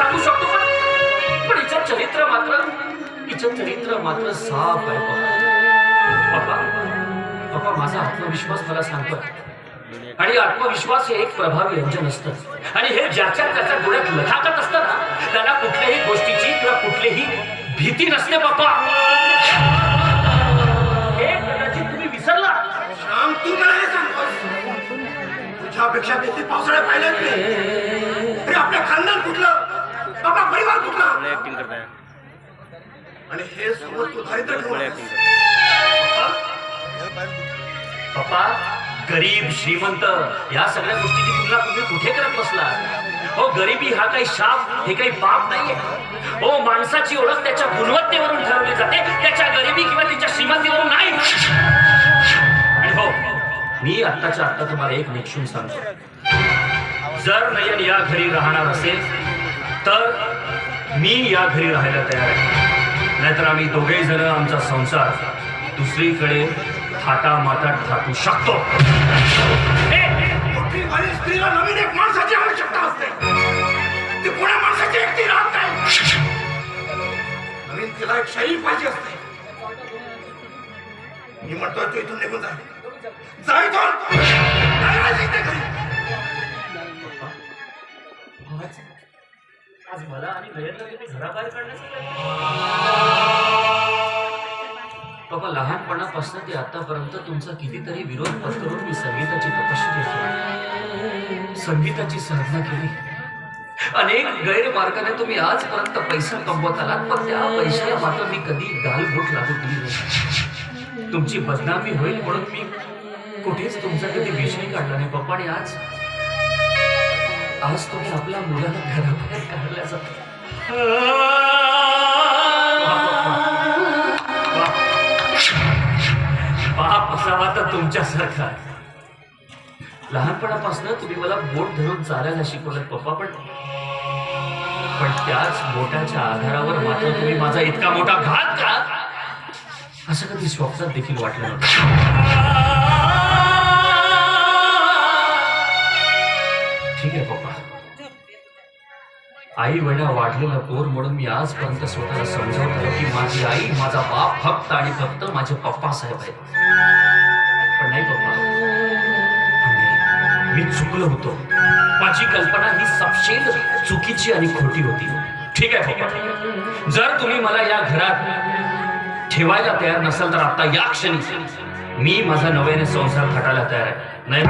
सांगू शकतो पण पण हिचं चरित्र मात्र हिचं चरित्र मात्र साफ आहे बाबा माझा आत्मविश्वास मला सांगतोय. आणि आत्मविश्वास हे एक प्रभावी व्यंजन असतं. आणि हे ज्याच्या त्याच्या डोळ्यात लखाकत असतं ना त्याला कुठल्याही गोष्टीची किंवा कुठलीही भीती नसते पप्पा हे कदाचित तुम्ही विसरला. श्याम तू मला हे सांगतोस. तुझ्यापेक्षा पावसाळ्या पाहिल्यात आपलं खानदान कुठलं? बाबा परिवार कुठला? ऍक्टिंग करताय. आणि हे समोर तू दारिद्र्य. ऍक्टिंग पप्पा? गरीब श्रीमंत या सगळ्या गोष्टीची तुलना तुम्ही कुठे करत बसला हो गरिबी हा काही शाप हे काही पाप नाहीये. हो माणसाची ओळख त्याच्या गुणवत्तेवरून ठरवली जाते. त्याच्या गरिबी किंवा त्याच्या श्रीमंतीवरून नाही. आणि हो मी आत्ताच्या आत्ता तुम्हाला एक निक्षून सांगतो. जर नयन या घरी राहणार असेल तर मी या घरी राहायला तयार आहे. नाहीतर आम्ही दोघेही जण आमचा संसार दुसरीकडे थाटा माटात थाटू शकतो. ए, मोठी वाली स्त्रीला नवीन एक माणसाची आवश्यकता असते. ती कोण्या माणसाची एकटी राहत नाही. नवीन तिला एक शैली पाहिजे असते. मी म्हणतोय तू इथून निघून जाय जा इथून. घरी. आज मला आणि नयनला तुम्ही घराबाहेर काढण्यासाठी बाबा लहानपणापासून ते आतापर्यंत तुमचा कितीतरी विरोध पत्करून मी संगीताची तपश्चर्या केली. संगीताची साधना केली. अनेक गैरमार्गाने तुम्ही आजपर्यंत पैसा कमवत आलात पण त्या पैशाला मात्र मी कधी गालबोट लागू दिली नाही. तुमची बदनामी होईल म्हणून मी कुठेच तुमचा कधी विषय काढला नाही. पप्पा आणि आज आज तुम्ही आपल्या मुलाला घराबाहेर काढल्याचा बाप असावा तर तुमच्यासारखा. लहानपणापासून तुम्ही मला बोट धरून चालायला शिकवलं पप्पा पण पण त्याच बोटाच्या आधारावर मात्र तुम्ही माझा इतका मोठा घात का? असं कधी स्वप्नात देखील वाटलं नव्हतं. आई वेळा वाढलेला पोर म्हणून मी आजपर्यंत स्वतःला समजावत आलो की माझी आई माझा बाप फक्त आणि फक्त माझे पप्पा साहेब आहेत. पण नाही पप्पा मी चुकलो होतो. माझी कल्पना ही सपशेल चुकीची आणि खोटी होती. ठीक आहे पप्पा ठीक आहे. जर तुम्ही मला या घरात ठेवायला तयार नसाल तर आता या क्षणी मी माझा नव्याने संसार थाटायला तयार आहे. नाही